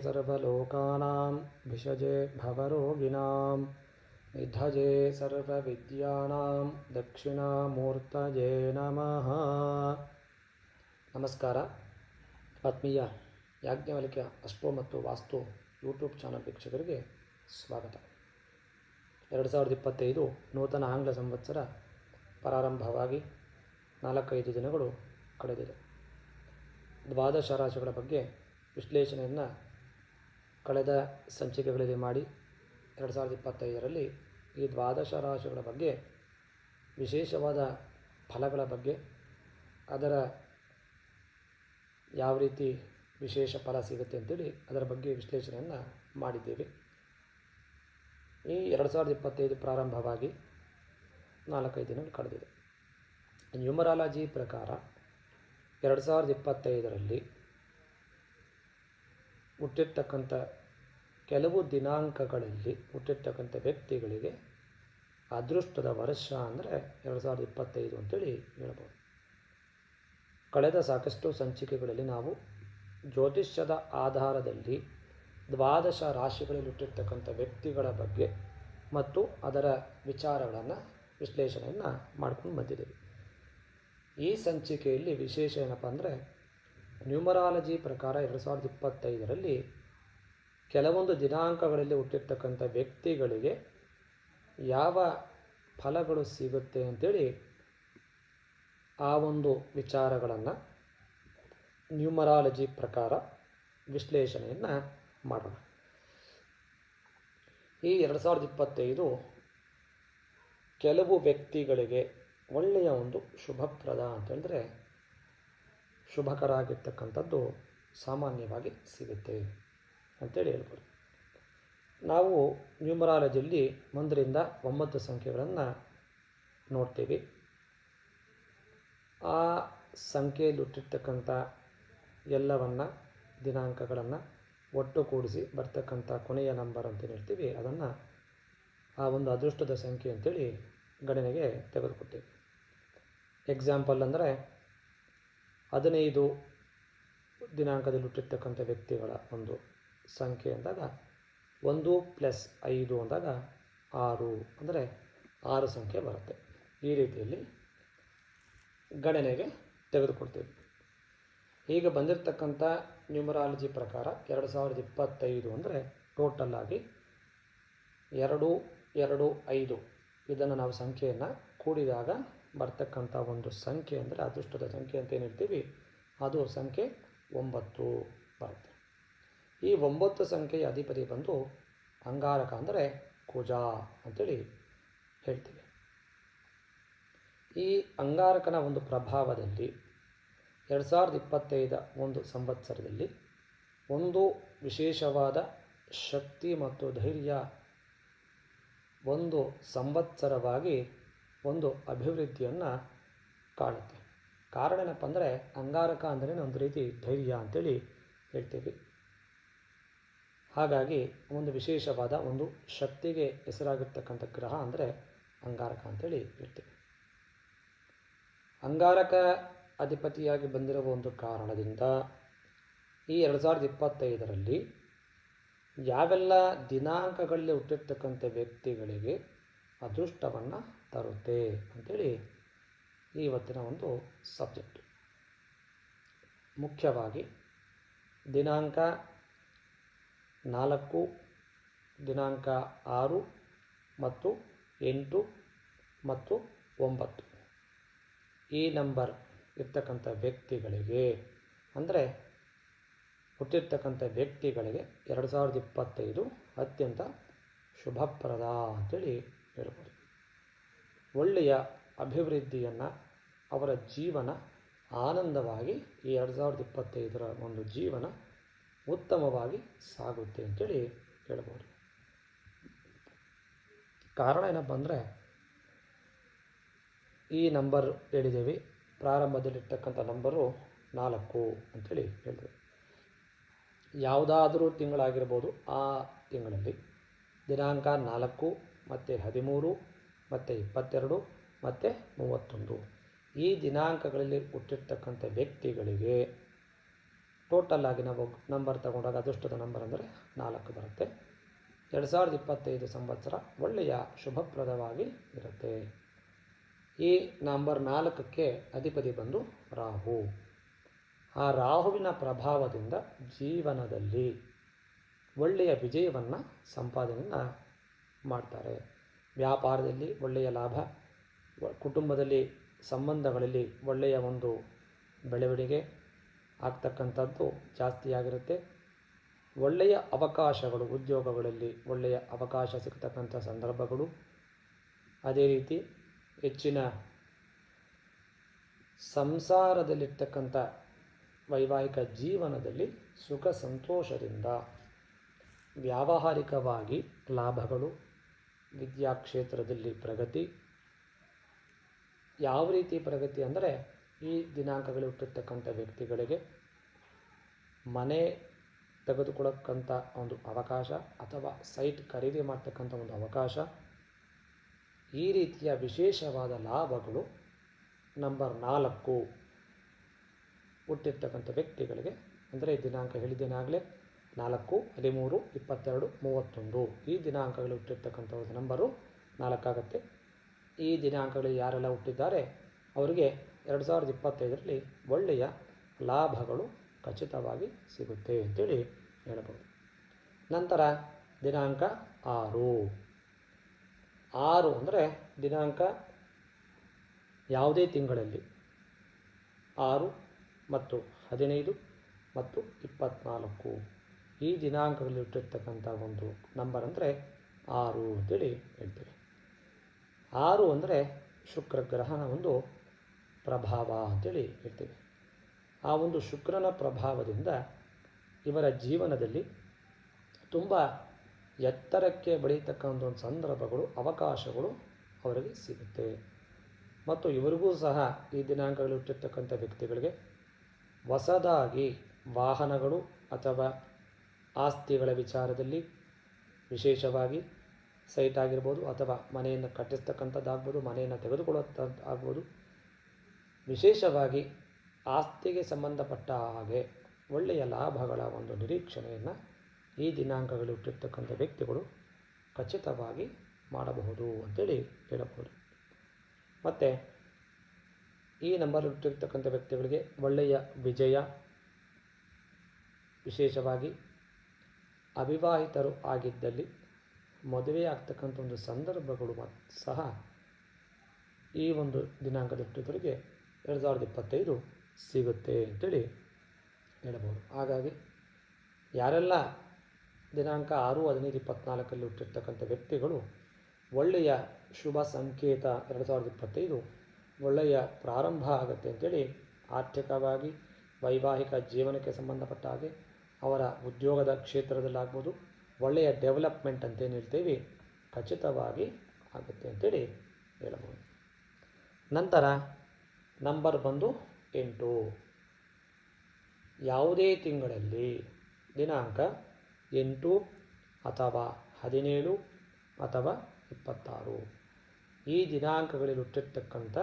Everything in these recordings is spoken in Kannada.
गुरुवे सर्वलोकानां विषजे भवरोगिणां निधजे सर्वविद्यानां दक्षिणामूर्तये ನಮಃ ನಮಸ್ಕಾರ ಆತ್ಮೀಯ ಯಾಜ್ಞವಲ್ಕ್ಯ ಅಸ್ಟ್ರೋ ಮತ್ತು ವಾಸ್ತು ಯೂಟ್ಯೂಬ್ ಚಾನಲ್ ವೀಕ್ಷಕರಿಗೆ ಸ್ವಾಗತ ಎರಡು ಸಾವಿರದ ಇಪ್ಪತ್ತೈದು ನೂತನ ಆಂಗ್ಲ ಸಂವತ್ಸರ ಪ್ರಾರಂಭವಾಗಿ ನಾಲ್ಕೈದು ದಿನಗಳು ಕಳೆದಿದೆ ದ್ವಾದಶ ರಾಶಿಗಳ ಬಗ್ಗೆ ವಿಶ್ಲೇಷಣೆಯನ್ನು ಕಳೆದ ಸಂಚಿಕೆಗಳಲ್ಲಿ ಮಾಡಿ ಎರಡು ಸಾವಿರದ ಇಪ್ಪತ್ತೈದರಲ್ಲಿ ಈ ದ್ವಾದಶ ರಾಶಿಗಳ ಬಗ್ಗೆ ವಿಶೇಷವಾದ ಫಲಗಳ ಬಗ್ಗೆ ಅದರ ಯಾವ ರೀತಿ ವಿಶೇಷ ಫಲ ಸಿಗುತ್ತೆ ಅಂತೇಳಿ ಅದರ ಬಗ್ಗೆ ವಿಶ್ಲೇಷಣೆಯನ್ನು ಮಾಡಿದ್ದೇವೆ. ಈ ಎರಡು ಸಾವಿರದ ಇಪ್ಪತ್ತೈದು ಪ್ರಾರಂಭವಾಗಿ ನಾಲ್ಕೈದು ದಿನಗಳು ಕಳೆದಿದೆ. ನ್ಯೂಮರಾಲಜಿ ಪ್ರಕಾರ ಎರಡು ಸಾವಿರದ ಇಪ್ಪತ್ತೈದರಲ್ಲಿ ಹುಟ್ಟಿರ್ತಕ್ಕಂಥ ಕೆಲವು ದಿನಾಂಕಗಳಲ್ಲಿ ಹುಟ್ಟಿರ್ತಕ್ಕಂಥ ವ್ಯಕ್ತಿಗಳಿಗೆ ಅದೃಷ್ಟದ ವರ್ಷ ಅಂದರೆ ಎರಡು ಸಾವಿರದ ಇಪ್ಪತ್ತೈದು ಅಂತೇಳಿ ಹೇಳ್ಬೋದು. ಕಳೆದ ಸಾಕಷ್ಟು ಸಂಚಿಕೆಗಳಲ್ಲಿ ನಾವು ಜ್ಯೋತಿಷ್ಯದ ಆಧಾರದಲ್ಲಿ ದ್ವಾದಶ ರಾಶಿಗಳಲ್ಲಿ ಹುಟ್ಟಿರ್ತಕ್ಕಂಥ ವ್ಯಕ್ತಿಗಳ ಬಗ್ಗೆ ಮತ್ತು ಅದರ ವಿಚಾರಗಳನ್ನು ವಿಶ್ಲೇಷಣೆಯನ್ನು ಮಾಡ್ಕೊಂಡು ಬಂದಿದ್ದೀವಿ. ಈ ಸಂಚಿಕೆಯಲ್ಲಿ ವಿಶೇಷ ಏನಪ್ಪ ಅಂದರೆ ನ್ಯೂಮರಾಲಜಿ ಪ್ರಕಾರ ಎರಡು ಸಾವಿರದ ಇಪ್ಪತ್ತೈದರಲ್ಲಿ ಕೆಲವೊಂದು ದಿನಾಂಕಗಳಲ್ಲಿ ಹುಟ್ಟಿರ್ತಕ್ಕಂಥ ವ್ಯಕ್ತಿಗಳಿಗೆ ಯಾವ ಫಲಗಳು ಸಿಗುತ್ತೆ ಅಂತೇಳಿ ಆ ಒಂದು ವಿಚಾರಗಳನ್ನು ನ್ಯೂಮರಾಲಜಿ ಪ್ರಕಾರ ವಿಶ್ಲೇಷಣೆಯನ್ನು ಮಾಡೋಣ. ಈ ಎರಡು ಸಾವಿರದ ಇಪ್ಪತ್ತೈದು ಕೆಲವು ವ್ಯಕ್ತಿಗಳಿಗೆ ಒಳ್ಳೆಯ ಒಂದು ಶುಭಪ್ರದ ಅಂತೇಳಿದ್ರೆ ಶುಭಕರ ಆಗಿರ್ತಕ್ಕಂಥದ್ದು ಸಾಮಾನ್ಯವಾಗಿ ಸಿಗುತ್ತೆ ಅಂತೇಳಿ ಹೇಳ್ಬೋದು. ನಾವು ನ್ಯೂಮರಾಲಜಿಯಲ್ಲಿ ಒಂದರಿಂದ ಒಂಬತ್ತು ಸಂಖ್ಯೆಗಳನ್ನು ನೋಡ್ತೀವಿ. ಆ ಸಂಖ್ಯೆಯಲ್ಲಿ ಹುಟ್ಟಿರ್ತಕ್ಕಂಥ ಎಲ್ಲವನ್ನು, ದಿನಾಂಕಗಳನ್ನು ಒಟ್ಟು ಕೂಡಿಸಿ ಬರ್ತಕ್ಕಂಥ ಕೊನೆಯ ನಂಬರ್ ಅಂತ ಹೇಳ್ತೀವಿ. ಅದನ್ನು ಆ ಒಂದು ಅದೃಷ್ಟದ ಸಂಖ್ಯೆ ಅಂತೇಳಿ ಗಣನೆಗೆ ತೆಗೆದುಕೊಳ್ತೀವಿ. ಎಕ್ಸಾಂಪಲ್ ಅಂದರೆ ಹದಿನೈದು ದಿನಾಂಕದಲ್ಲಿ ಹುಟ್ಟಿರ್ತಕ್ಕಂಥ ವ್ಯಕ್ತಿಗಳ ಒಂದು ಸಂಖ್ಯೆ ಅಂದಾಗ ಒಂದು ಪ್ಲಸ್ ಐದು ಅಂದಾಗ ಆರು, ಅಂದರೆ ಆರು ಸಂಖ್ಯೆ ಬರುತ್ತೆ. ಈ ರೀತಿಯಲ್ಲಿ ಗಣನೆಗೆ ತೆಗೆದುಕೊಳ್ತೀವಿ. ಈಗ ಬಂದಿರತಕ್ಕಂಥ ನ್ಯೂಮರಾಲಜಿ ಪ್ರಕಾರ ಎರಡು ಸಾವಿರದ ಇಪ್ಪತ್ತೈದು ಅಂದರೆ ಟೋಟಲ್ ಆಗಿ ಎರಡು ಎರಡು, ಐದು ಇದನ್ನು ನಾವು ಸಂಖ್ಯೆಯನ್ನು ಕೂಡಿದಾಗ ಬರ್ತಕ್ಕಂಥ ಒಂದು ಸಂಖ್ಯೆ ಅಂದರೆ ಅದೃಷ್ಟದ ಸಂಖ್ಯೆ ಅಂತ ಏನಿರ್ತೀವಿ, ಅದು ಸಂಖ್ಯೆ ಒಂಬತ್ತು ಬರುತ್ತೆ. ಈ ಒಂಬತ್ತು ಸಂಖ್ಯೆಯ ಅಧಿಪತಿ ಬಂದು ಅಂಗಾರಕ ಅಂದರೆ ಕುಜ ಅಂತೇಳಿ ಹೇಳ್ತೀವಿ. ಈ ಅಂಗಾರಕನ ಒಂದು ಪ್ರಭಾವದಲ್ಲಿ ಎರಡು ಸಾವಿರದ ಇಪ್ಪತ್ತೈದ ಒಂದು ಸಂವತ್ಸರದಲ್ಲಿ ಒಂದು ವಿಶೇಷವಾದ ಶಕ್ತಿ ಮತ್ತು ಧೈರ್ಯ ಒಂದು ಸಂವತ್ಸರವಾಗಿ ಒಂದು ಅಭಿವೃದ್ಧಿಯನ್ನು ಕಾಣುತ್ತೆ. ಕಾರಣ ಏನಪ್ಪ ಅಂದರೆ ಅಂಗಾರಕ ಅಂದರೆ ಒಂದು ರೀತಿ ಧೈರ್ಯ ಅಂತೇಳಿ ಹೇಳ್ತೀವಿ. ಹಾಗಾಗಿ ಒಂದು ವಿಶೇಷವಾದ ಒಂದು ಶಕ್ತಿಗೆ ಹೆಸರಾಗಿರ್ತಕ್ಕಂಥ ಗ್ರಹ ಅಂದರೆ ಅಂಗಾರಕ ಅಂತೇಳಿ ಹೇಳ್ತೀವಿ. ಅಂಗಾರಕ ಅಧಿಪತಿಯಾಗಿ ಬಂದಿರುವ ಒಂದು ಕಾರಣದಿಂದ ಈ ಎರಡು ಸಾವಿರದ ಇಪ್ಪತ್ತೈದರಲ್ಲಿ ಯಾವೆಲ್ಲ ದಿನಾಂಕಗಳಲ್ಲಿ ಹುಟ್ಟಿರ್ತಕ್ಕಂಥ ವ್ಯಕ್ತಿಗಳಿಗೆ ಅದೃಷ್ಟವನ್ನು ತರುತ್ತೆ ಅಂಥೇಳಿ ಇವತ್ತಿನ ಒಂದು ಸಬ್ಜೆಕ್ಟ್. ಮುಖ್ಯವಾಗಿ ದಿನಾಂಕ ನಾಲ್ಕು, ದಿನಾಂಕ ಆರು ಮತ್ತು ಎಂಟು ಮತ್ತು ಒಂಬತ್ತು. ಈ ನಂಬರ್ ಇರ್ತಕ್ಕಂಥ ವ್ಯಕ್ತಿಗಳಿಗೆ ಅಂದರೆ ಹುಟ್ಟಿರ್ತಕ್ಕಂಥ ವ್ಯಕ್ತಿಗಳಿಗೆ ಎರಡು ಸಾವಿರದ ಇಪ್ಪತ್ತೈದು ಅತ್ಯಂತ ಶುಭಪ್ರದ ಅಂತೇಳಿ ಹೇಳ್ಬೋದು. ಒಳ್ಳೆಯ ಅಭಿವೃದ್ಧಿಯನ್ನು ಅವರ ಜೀವನ ಆನಂದವಾಗಿ ಈ ಎರಡು ಸಾವಿರದ ಇಪ್ಪತ್ತೈದರ ಒಂದು ಜೀವನ ಉತ್ತಮವಾಗಿ ಸಾಗುತ್ತೆ ಅಂತೇಳಿ ಹೇಳ್ಬೋದು. ಕಾರಣ ಏನಪ್ಪ ಅಂದರೆ ಈ ನಂಬರ್ ಹೇಳಿದ್ದೀವಿ, ಪ್ರಾರಂಭದಲ್ಲಿರ್ತಕ್ಕಂಥ ನಂಬರು ನಾಲ್ಕು ಅಂಥೇಳಿ ಹೇಳಿದೆ ಯಾವುದಾದರೂ ತಿಂಗಳಾಗಿರ್ಬೋದು ಆ ತಿಂಗಳಲ್ಲಿ ದಿನಾಂಕ ನಾಲ್ಕು ಮತ್ತು ಹದಿಮೂರು ಮತ್ತು ಇಪ್ಪತ್ತೆರಡು, ಮತ್ತು ಮೂವತ್ತೊಂದು. ಈ ದಿನಾಂಕಗಳಲ್ಲಿ ಹುಟ್ಟಿರ್ತಕ್ಕಂಥ ವ್ಯಕ್ತಿಗಳಿಗೆ ಟೋಟಲ್ ಆಗಿ ನಾವು ನಂಬರ್ ತಗೊಂಡಾಗ ಅದೃಷ್ಟದ ನಂಬರ್ ಅಂದರೆ ನಾಲ್ಕು ಬರುತ್ತೆ. ಎರಡು ಸಾವಿರದ ಇಪ್ಪತ್ತೈದು ಸಂವತ್ಸರ ಒಳ್ಳೆಯ ಶುಭಪ್ರದವಾಗಿ ಇರುತ್ತೆ. ಈ ನಂಬರ್ ನಾಲ್ಕಕ್ಕೆ ಅಧಿಪತಿ ಬಂದು ರಾಹು. ಆ ರಾಹುವಿನ ಪ್ರಭಾವದಿಂದ ಜೀವನದಲ್ಲಿ ಒಳ್ಳೆಯ ವಿಜಯವನ್ನು ಸಂಪಾದನೆಯನ್ನು ಮಾಡ್ತಾರೆ. ವ್ಯಾಪಾರದಲ್ಲಿ ಒಳ್ಳೆಯ ಲಾಭ ಕುಟುಂಬದಲ್ಲಿ ಸಂಬಂಧಗಳಲ್ಲಿ ಒಳ್ಳೆಯ ಒಂದು ಬೆಳವಣಿಗೆ ಆಗ್ತಕ್ಕಂಥದ್ದು ಜಾಸ್ತಿಯಾಗಿರುತ್ತೆ. ಒಳ್ಳೆಯ ಅವಕಾಶಗಳು, ಉದ್ಯೋಗಗಳಲ್ಲಿ ಒಳ್ಳೆಯ ಅವಕಾಶ ಸಿಗ್ತಕ್ಕಂಥ ಸಂದರ್ಭಗಳು. ಅದೇ ರೀತಿ ಹೆಚ್ಚಿನ ಸಂಸಾರದಲ್ಲಿರ್ತಕ್ಕಂಥ ವೈವಾಹಿಕ ಜೀವನದಲ್ಲಿ ಸುಖ ಸಂತೋಷದಿಂದ ವ್ಯಾವಹಾರಿಕವಾಗಿ ಲಾಭಗಳು ವಿದ್ಯಾ ಕ್ಷೇತ್ರದಲ್ಲಿ ಪ್ರಗತಿ. ಯಾವ ರೀತಿ ಪ್ರಗತಿ ಅಂದರೆ ಈ ದಿನಾಂಕಗಳು ಹುಟ್ಟಿರ್ತಕ್ಕಂಥ ವ್ಯಕ್ತಿಗಳಿಗೆ ಮನೆ ತೆಗೆದುಕೊಳ್ಳಕ್ಕಂಥ ಒಂದು ಅವಕಾಶ ಅಥವಾ ಸೈಟ್ ಖರೀದಿ ಮಾಡ್ತಕ್ಕಂಥ ಒಂದು ಅವಕಾಶ. ಈ ರೀತಿಯ ವಿಶೇಷವಾದ ಲಾಭಗಳು ನಂಬರ್ ನಾಲ್ಕು. ಹುಟ್ಟಿರ್ತಕ್ಕಂಥ ವ್ಯಕ್ತಿಗಳಿಗೆ ಅಂದರೆ ದಿನಾಂಕ ಹೇಳಿದ್ದೇನಾಗಲೇ ನಾಲ್ಕು, ಹದಿಮೂರು, ಇಪ್ಪತ್ತೆರಡು, ಮೂವತ್ತೊಂದು. ಈ ದಿನಾಂಕಗಳು ಹುಟ್ಟಿರ್ತಕ್ಕಂಥ ಒಂದು ನಂಬರು ನಾಲ್ಕಾಗತ್ತೆ. ಈ ದಿನಾಂಕಗಳು ಯಾರೆಲ್ಲ ಹುಟ್ಟಿದ್ದಾರೆ? ಅವರಿಗೆ ಎರಡು ಸಾವಿರದ ಇಪ್ಪತ್ತೈದರಲ್ಲಿ ಒಳ್ಳೆಯ ಲಾಭಗಳು ಖಚಿತವಾಗಿ ಸಿಗುತ್ತೆ ಅಂತೇಳಿ ಹೇಳಬಹುದು ನಂತರ ದಿನಾಂಕ ಆರು. ಆರು ಅಂದರೆ ದಿನಾಂಕ ಯಾವುದೇ ತಿಂಗಳಲ್ಲಿ. ಆರು ಮತ್ತು ಹದಿನೈದು ಮತ್ತು ಇಪ್ಪತ್ತ್ನಾಲ್ಕು ಈ ದಿನಾಂಕದಲ್ಲಿ ಹುಟ್ಟಿರ್ತಕ್ಕಂಥ ಒಂದು ನಂಬರ್ ಅಂದರೆ ಆರು ಅಂತೇಳಿ ಹೇಳ್ತೀವಿ. ಆರು ಅಂದರೆ ಶುಕ್ರ ಗ್ರಹನ ಒಂದು ಪ್ರಭಾವ ಅಂತೇಳಿ ಹೇಳ್ತೀವಿ. ಆ ಒಂದು ಶುಕ್ರನ ಪ್ರಭಾವದಿಂದ ಇವರ ಜೀವನದಲ್ಲಿ ತುಂಬ ಎತ್ತರಕ್ಕೆ ಬೆಳೀತಕ್ಕಂಥ ಒಂದು ಸಂದರ್ಭಗಳು, ಅವಕಾಶಗಳು ಅವರಿಗೆ ಸಿಗುತ್ತೆ. ಮತ್ತು ಇವರಿಗೂ ಸಹ ಈ ದಿನಾಂಕಗಳು ಹುಟ್ಟಿರ್ತಕ್ಕಂಥ ವ್ಯಕ್ತಿಗಳಿಗೆ ಹೊಸದಾಗಿ ವಾಹನಗಳು ಅಥವಾ ಆಸ್ತಿಗಳ ವಿಚಾರದಲ್ಲಿ ವಿಶೇಷವಾಗಿ ಸೈಟ್ ಆಗಿರ್ಬೋದು ಅಥವಾ ಮನೆಯನ್ನು ಕಟ್ಟಿಸ್ತಕ್ಕಂಥದ್ದಾಗ್ಬೋದು, ಮನೆಯನ್ನು ತೆಗೆದುಕೊಳ್ಳುವಂಥದ್ದು ಆಗ್ಬೋದು ವಿಶೇಷವಾಗಿ ಆಸ್ತಿಗೆ ಸಂಬಂಧಪಟ್ಟ ಹಾಗೆ ಒಳ್ಳೆಯ ಲಾಭಗಳ ಒಂದು ನಿರೀಕ್ಷಣೆಯನ್ನು ಈ ದಿನಾಂಕಗಳು ಇಟ್ಟಿರ್ತಕ್ಕಂಥ ವ್ಯಕ್ತಿಗಳು ಖಚಿತವಾಗಿ ಮಾಡಬಹುದು ಅಂತೇಳಿ ಹೇಳಬಹುದು. ಮತ್ತು ಈ ನಂಬರ್ ಇಟ್ಟಿರ್ತಕ್ಕಂಥ ವ್ಯಕ್ತಿಗಳಿಗೆ ಒಳ್ಳೆಯ ವಿಜಯ, ವಿಶೇಷವಾಗಿ ಅವಿವಾಹಿತರು ಆಗಿದ್ದಲ್ಲಿ ಮದುವೆ ಆಗ್ತಕ್ಕಂಥ ಒಂದು ಸಂದರ್ಭಗಳು ಸಹ ಈ ಒಂದು ದಿನಾಂಕದ ಹುಟ್ಟಿದವರಿಗೆ ಎರಡು ಸಾವಿರದ ಇಪ್ಪತ್ತೈದು ಸಿಗುತ್ತೆ ಅಂತೇಳಿ ಹೇಳಬಹುದು. ಹಾಗಾಗಿ ಯಾರೆಲ್ಲ ದಿನಾಂಕ ಆರು, ಹದಿನೈದು, ಇಪ್ಪತ್ನಾಲ್ಕಲ್ಲಿ ಹುಟ್ಟಿರ್ತಕ್ಕಂಥ ವ್ಯಕ್ತಿಗಳು ಒಳ್ಳೆಯ ಶುಭ ಸಂಕೇತ ಎರಡು ಸಾವಿರದ ಇಪ್ಪತ್ತೈದು ಒಳ್ಳೆಯ ಪ್ರಾರಂಭ ಆಗುತ್ತೆ ಅಂತೇಳಿ ಆರ್ಥಿಕವಾಗಿ, ವೈವಾಹಿಕ ಜೀವನಕ್ಕೆ ಸಂಬಂಧಪಟ್ಟ ಹಾಗೆ ಅವರ ಉದ್ಯೋಗದ ಕ್ಷೇತ್ರದಲ್ಲಾಗ್ಬೋದು ಒಳ್ಳೆಯ ಡೆವಲಪ್ಮೆಂಟ್ ಅಂತೇನು ಹೇಳ್ತೀವಿ ಖಚಿತವಾಗಿ ಆಗುತ್ತೆ ಅಂತೇಳಿ ಹೇಳಬಹುದು. ನಂತರ ನಂಬರ್ ಬಂದು ಎಂಟು. ಯಾವುದೇ ತಿಂಗಳಲ್ಲಿ ದಿನಾಂಕ ಎಂಟು ಅಥವಾ ಹದಿನೇಳು ಅಥವಾ ಇಪ್ಪತ್ತಾರು. ಈ ದಿನಾಂಕಗಳಲ್ಲಿ ಹುಟ್ಟಿರ್ತಕ್ಕಂಥ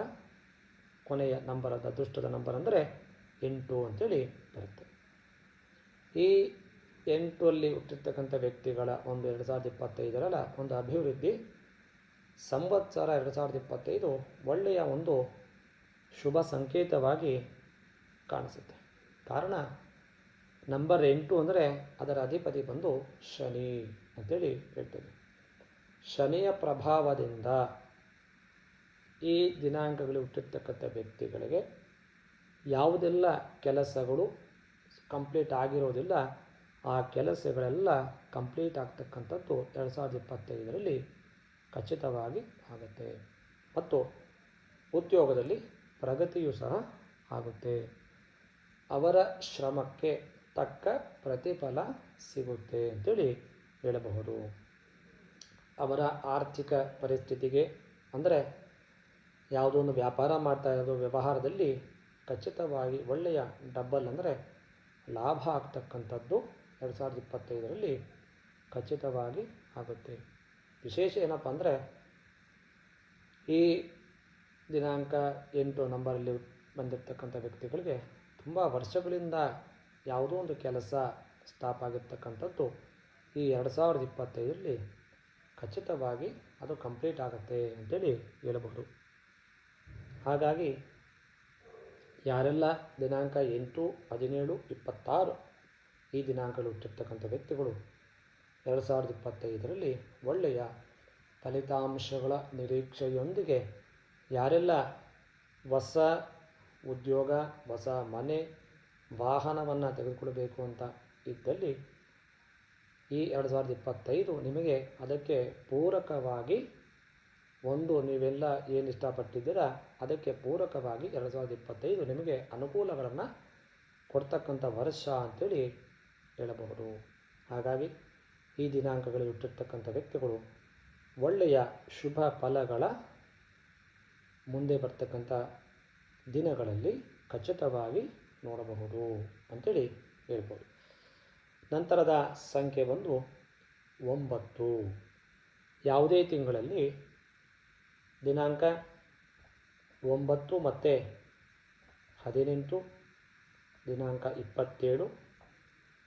ಕೊನೆಯ ನಂಬರ್ ಅದು ಅದೃಷ್ಟದ ನಂಬರ್ ಅಂದರೆ ಎಂಟು ಅಂತೇಳಿ ಬರುತ್ತೆ. ಈ ಎಂಟರಲ್ಲಿ ಹುಟ್ಟಿರ್ತಕ್ಕಂಥ ವ್ಯಕ್ತಿಗಳ ಒಂದು ಎರಡು ಸಾವಿರದ ಇಪ್ಪತ್ತೈದರಲ್ಲ ಒಂದು ಅಭಿವೃದ್ಧಿ, ಸಂವತ್ಸರ ಎರಡು ಸಾವಿರದ ಇಪ್ಪತ್ತೈದು ಒಳ್ಳೆಯ ಒಂದು ಶುಭ ಸಂಕೇತವಾಗಿ ಕಾಣಿಸುತ್ತೆ. ಕಾರಣ ನಂಬರ್ ಎಂಟು ಅಂದರೆ ಅದರ ಅಧಿಪತಿ ಬಂದು ಶನಿ ಅಂತೇಳಿ ಹೇಳ್ತೇವೆ ಶನಿಯ ಪ್ರಭಾವದಿಂದ ಈ ದಿನಾಂಕಗಳು ಹುಟ್ಟಿರ್ತಕ್ಕಂಥ ವ್ಯಕ್ತಿಗಳಿಗೆ ಯಾವುದೆಲ್ಲ ಕೆಲಸಗಳು ಕಂಪ್ಲೀಟ್ ಆಗಿರೋದಿಲ್ಲ, ಆ ಕೆಲಸಗಳೆಲ್ಲ ಕಂಪ್ಲೀಟ್ ಆಗ್ತಕ್ಕಂಥದ್ದು ಎರಡು ಸಾವಿರದ ಇಪ್ಪತ್ತೈದರಲ್ಲಿ ಖಚಿತವಾಗಿ ಆಗುತ್ತೆ. ಮತ್ತು ಉದ್ಯೋಗದಲ್ಲಿ ಪ್ರಗತಿಯೂ ಸಹ ಆಗುತ್ತೆ. ಅವರ ಶ್ರಮಕ್ಕೆ ತಕ್ಕ ಪ್ರತಿಫಲ ಸಿಗುತ್ತೆ ಅಂತೇಳಿ ಹೇಳಬಹುದು. ಅವರ ಆರ್ಥಿಕ ಪರಿಸ್ಥಿತಿಗೆ ಅಂದರೆ ಯಾವುದೋ ಒಂದು ವ್ಯಾಪಾರ ಮಾಡ್ತಾ ಇರೋದು ವ್ಯವಹಾರದಲ್ಲಿ ಖಚಿತವಾಗಿ ಒಳ್ಳೆಯ ಡಬ್ಬಲ್ ಅಂದರೆ ಲಾಭ ಆಗ್ತಕ್ಕಂಥದ್ದು ಎರಡು ಸಾವಿರದ ಇಪ್ಪತ್ತೈದರಲ್ಲಿ ಖಚಿತವಾಗಿ ಆಗುತ್ತೆ. ವಿಶೇಷ ಏನಪ್ಪ ಅಂದರೆ, ಈ ದಿನಾಂಕ ಎಂಟು ನಂಬರಲ್ಲಿ ಬಂದಿರತಕ್ಕಂಥ ವ್ಯಕ್ತಿಗಳಿಗೆ ತುಂಬ ವರ್ಷಗಳಿಂದ ಯಾವುದೋ ಒಂದು ಕೆಲಸ ಸ್ಟಾಪ್ ಆಗಿರ್ತಕ್ಕಂಥದ್ದು ಈ ಎರಡು ಸಾವಿರದ ಇಪ್ಪತ್ತೈದರಲ್ಲಿ ಖಚಿತವಾಗಿ ಅದು ಕಂಪ್ಲೀಟ್ ಆಗುತ್ತೆ ಅಂತೇಳಿ ಹೇಳಬಹುದು. ಹಾಗಾಗಿ ಯಾರೆಲ್ಲ ದಿನಾಂಕ ಎಂಟು, ಹದಿನೇಳು, ಇಪ್ಪತ್ತಾರು ಈ ದಿನಾಂಕಗಳು ಹುಟ್ಟಿರ್ತಕ್ಕಂಥ ವ್ಯಕ್ತಿಗಳು ಎರಡು ಸಾವಿರದ ಇಪ್ಪತ್ತೈದರಲ್ಲಿ ಒಳ್ಳೆಯ ಫಲಿತಾಂಶಗಳ ನಿರೀಕ್ಷೆಯೊಂದಿಗೆ ಯಾರೆಲ್ಲ ಹೊಸ ಉದ್ಯೋಗ, ಹೊಸ ಮನೆ, ವಾಹನವನ್ನು ತೆಗೆದುಕೊಳ್ಬೇಕು ಅಂತ ಇದ್ದಲ್ಲಿ ಈ ಎರಡು ಸಾವಿರದ ಇಪ್ಪತ್ತೈದು ನಿಮಗೆ ಅದಕ್ಕೆ ಪೂರಕವಾಗಿ ಒಂದು, ನೀವೆಲ್ಲ ಏನು ಇಷ್ಟಪಟ್ಟಿದ್ದೀರಾ, ಅದಕ್ಕೆ ಪೂರಕವಾಗಿ ಎರಡು ಸಾವಿರದ ಇಪ್ಪತ್ತೈದು ನಿಮಗೆ ಅನುಕೂಲಗಳನ್ನು ಕೊಡ್ತಕ್ಕಂಥ ವರ್ಷ ಅಂಥೇಳಿ ಹೇಳಬಹುದು. ಹಾಗಾಗಿ ಈ ದಿನಾಂಕಗಳಲ್ಲಿ ಹುಟ್ಟಿರ್ತಕ್ಕಂಥ ವ್ಯಕ್ತಿಗಳು ಒಳ್ಳೆಯ ಶುಭ ಫಲಗಳ ಮುಂದೆ ಬರ್ತಕ್ಕಂಥ ದಿನಗಳಲ್ಲಿ ಖಚಿತವಾಗಿ ನೋಡಬಹುದು ಅಂಥೇಳಿ ಹೇಳ್ಬೋದು. ನಂತರದ ಸಂಖ್ಯೆ ಬಂದು ಒಂಬತ್ತು. ಯಾವುದೇ ತಿಂಗಳಲ್ಲಿ ದಿನಾಂಕ ಒಂಬತ್ತು ಮತ್ತು ಹದಿನೆಂಟು, ದಿನಾಂಕ ಇಪ್ಪತ್ತೇಳು.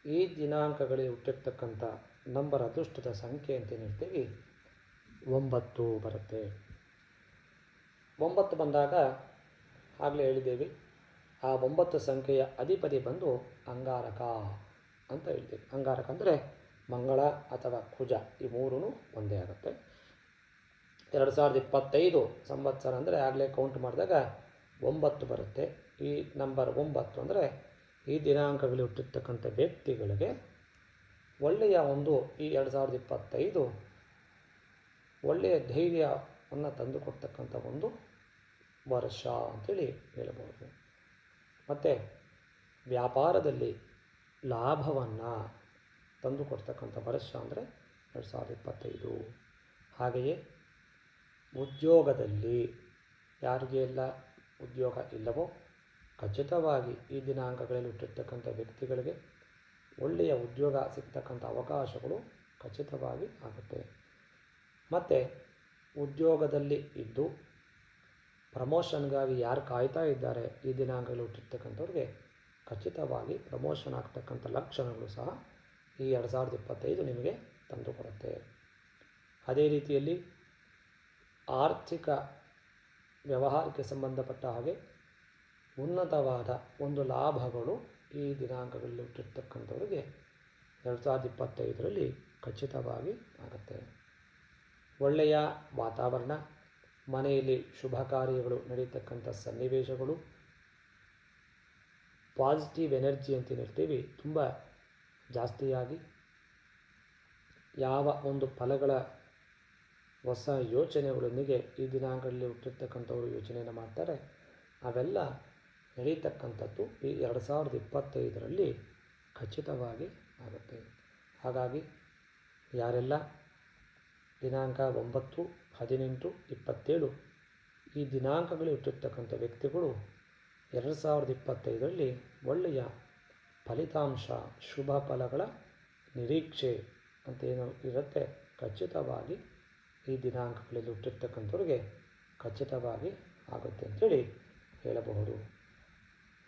ಈ ದಿನಾಂಕಗಳಿಗೆ ಹುಟ್ಟಿರ್ತಕ್ಕಂಥ ನಂಬರ್ ಅದೃಷ್ಟದ ಸಂಖ್ಯೆ ಅಂತ ಏನು ಹೇಳ್ತೀವಿ. ಒಂಬತ್ತು ಬರುತ್ತೆ. ಒಂಬತ್ತು ಬಂದಾಗ ಆಗಲೇ ಹೇಳಿದ್ದೇವೆ. ಆ ಒಂಬತ್ತು ಸಂಖ್ಯೆಯ ಅಧಿಪತಿ ಬಂದು ಅಂಗಾರಕ ಅಂತ ಹೇಳ್ತೀವಿ. ಅಂಗಾರಕ ಅಂದರೆ ಮಂಗಳ ಅಥವಾ ಕುಜ. ಈ ಮೂರೂ ಒಂದೇ ಆಗುತ್ತೆ. ಎರಡು ಸಾವಿರದ ಇಪ್ಪತ್ತೈದು ಸಂವತ್ಸರ ಅಂದರೆ ಆಗಲೇ ಕೌಂಟ್ ಮಾಡಿದಾಗ ಒಂಬತ್ತು ಬರುತ್ತೆ. ಈ ನಂಬರ್ ಒಂಬತ್ತು ಅಂದರೆ ಈ ದಿನಾಂಕಗಳಲ್ಲಿ ಹುಟ್ಟಿರ್ತಕ್ಕಂಥ ವ್ಯಕ್ತಿಗಳಿಗೆ ಒಳ್ಳೆಯ ಒಂದು ಈ ಎರಡು ಸಾವಿರದ ಇಪ್ಪತ್ತೈದು ಒಳ್ಳೆಯ ಧೈರ್ಯವನ್ನು ತಂದುಕೊಡ್ತಕ್ಕಂಥ ಒಂದು ವರ್ಷ ಅಂತೇಳಿ ಹೇಳಬಹುದು. ಮತ್ತು ವ್ಯಾಪಾರದಲ್ಲಿ ಲಾಭವನ್ನು ತಂದುಕೊಡ್ತಕ್ಕಂಥ ವರ್ಷ ಅಂದರೆ ಎರಡು ಸಾವಿರದ ಇಪ್ಪತ್ತೈದು. ಹಾಗೆಯೇ ಉದ್ಯೋಗದಲ್ಲಿ ಯಾರಿಗೆ ಎಲ್ಲ ಉದ್ಯೋಗ ಇಲ್ಲವೋ ಖಚಿತವಾಗಿ ಈ ದಿನಾಂಕಗಳಲ್ಲಿ ಹುಟ್ಟಿರ್ತಕ್ಕಂಥ ವ್ಯಕ್ತಿಗಳಿಗೆ ಒಳ್ಳೆಯ ಉದ್ಯೋಗ ಸಿಗ್ತಕ್ಕಂಥ ಅವಕಾಶಗಳು ಖಚಿತವಾಗಿ ಆಗುತ್ತೆ. ಮತ್ತು ಉದ್ಯೋಗದಲ್ಲಿ ಇದ್ದು ಪ್ರಮೋಷನ್ಗಾಗಿ ಯಾರು ಕಾಯ್ತಾ ಇದ್ದಾರೆ ಈ ದಿನಾಂಕಗಳಲ್ಲಿ ಹುಟ್ಟಿರ್ತಕ್ಕಂಥವ್ರಿಗೆ ಖಚಿತವಾಗಿ ಪ್ರಮೋಷನ್ ಆಗ್ತಕ್ಕಂಥ ಲಕ್ಷಣಗಳು ಸಹ ಈ ಎರಡು ಸಾವಿರದ ಇಪ್ಪತ್ತೈದು ನಿಮಗೆ ತಂದುಕೊಡುತ್ತೆ. ಅದೇ ರೀತಿಯಲ್ಲಿ ಆರ್ಥಿಕ ವ್ಯವಹಾರಕ್ಕೆ ಸಂಬಂಧಪಟ್ಟ ಹಾಗೆ ಉನ್ನತವಾದ ಒಂದು ಲಾಭಗಳು ಈ ದಿನಾಂಕಗಳಲ್ಲಿ ಹುಟ್ಟಿರ್ತಕ್ಕಂಥವರಿಗೆ ಎರಡು ಸಾವಿರದ ಇಪ್ಪತ್ತೈದರಲ್ಲಿ ಖಚಿತವಾಗಿ ಆಗುತ್ತೆ. ಒಳ್ಳೆಯ ವಾತಾವರಣ, ಮನೆಯಲ್ಲಿ ಶುಭ ಕಾರ್ಯಗಳು ನಡೀತಕ್ಕಂಥ ಸನ್ನಿವೇಶಗಳು ಪಾಸಿಟಿವ್ ಎನರ್ಜಿ ಅಂತ ಏನಿರ್ತೀವಿ ತುಂಬ ಜಾಸ್ತಿಯಾಗಿ ಯಾವ ಒಂದು ಫಲಗಳ ಹೊಸ ಯೋಚನೆಗಳೊಂದಿಗೆ ಈ ದಿನಾಂಕಗಳಲ್ಲಿ ಹುಟ್ಟಿರ್ತಕ್ಕಂಥವ್ರು ಯೋಚನೆಯನ್ನು ಮಾಡ್ತಾರೆ. ಅವೆಲ್ಲ ನಡೀತಕ್ಕಂಥದ್ದು ಈ ಎರಡು ಸಾವಿರದ ಇಪ್ಪತ್ತೈದರಲ್ಲಿ ಖಚಿತವಾಗಿ ಆಗುತ್ತೆ. ಹಾಗಾಗಿ ಯಾರೆಲ್ಲ ದಿನಾಂಕ ಒಂಬತ್ತು, ಹದಿನೆಂಟು, ಇಪ್ಪತ್ತೇಳು ಈ ದಿನಾಂಕಗಳಲ್ಲಿ ಹುಟ್ಟಿರ್ತಕ್ಕಂಥ ವ್ಯಕ್ತಿಗಳು ಎರಡು ಸಾವಿರದ ಇಪ್ಪತ್ತೈದರಲ್ಲಿ ಒಳ್ಳೆಯ ಫಲಿತಾಂಶ, ಶುಭ ಫಲಗಳ ನಿರೀಕ್ಷೆ ಅಂತ ಏನು ಇರುತ್ತೆ. ಖಚಿತವಾಗಿ ಈ ದಿನಾಂಕಗಳಲ್ಲಿ ಹುಟ್ಟಿರ್ತಕ್ಕಂಥವ್ರಿಗೆ ಖಚಿತವಾಗಿ ಆಗುತ್ತೆ ಅಂಥೇಳಿ ಹೇಳಬಹುದು.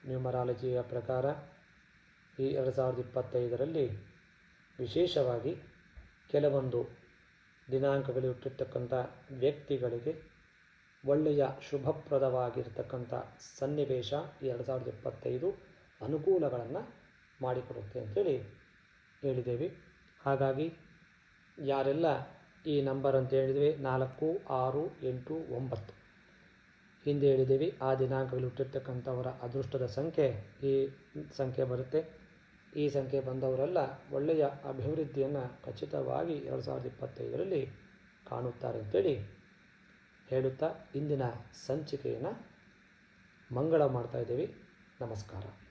ನ್ಯೂಮರಾಲಜಿಯ ಪ್ರಕಾರ ಈ ಎರಡು ಸಾವಿರದ ಇಪ್ಪತ್ತೈದರಲ್ಲಿ ವಿಶೇಷವಾಗಿ ಕೆಲವೊಂದು ದಿನಾಂಕಗಳಲ್ಲಿ ಹುಟ್ಟಿರ್ತಕ್ಕಂಥ ವ್ಯಕ್ತಿಗಳಿಗೆ ಒಳ್ಳೆಯ ಶುಭಪ್ರದವಾಗಿರ್ತಕ್ಕಂಥ ಸನ್ನಿವೇಶ ಎರಡು ಸಾವಿರದ ಇಪ್ಪತ್ತೈದು ಅನುಕೂಲಗಳನ್ನು ಮಾಡಿಕೊಡುತ್ತೆ ಅಂಥೇಳಿ ಹೇಳಿದ್ದೇವೆ. ಹಾಗಾಗಿ ಯಾರೆಲ್ಲ ಈ ನಂಬರ್ ಅಂತ ಹೇಳಿದ್ವಿ. ನಾಲ್ಕು, ಆರು, ಎಂಟು, ಒಂಬತ್ತು. ಹಿಂದೆ ಹೇಳಿದ್ದೀವಿ. ಆ ದಿನಾಂಕಗಳು ಹುಟ್ಟಿರ್ತಕ್ಕಂಥವರ ಅದೃಷ್ಟದ ಸಂಖ್ಯೆ ಈ ಸಂಖ್ಯೆ ಬರುತ್ತೆ. ಈ ಸಂಖ್ಯೆ ಬಂದವರೆಲ್ಲ ಒಳ್ಳೆಯ ಅಭಿವೃದ್ಧಿಯನ್ನು ಖಚಿತವಾಗಿ ಎರಡು ಸಾವಿರದ ಇಪ್ಪತ್ತೈದರಲ್ಲಿ ಕಾಣುತ್ತಾರೆ ಅಂತೇಳಿ ಹೇಳುತ್ತಾ ಇಂದಿನ ಸಂಚಿಕೆಯನ್ನು ಮಂಗಳ ಮಾಡ್ತಾ ಇದ್ದೀವಿ. ನಮಸ್ಕಾರ.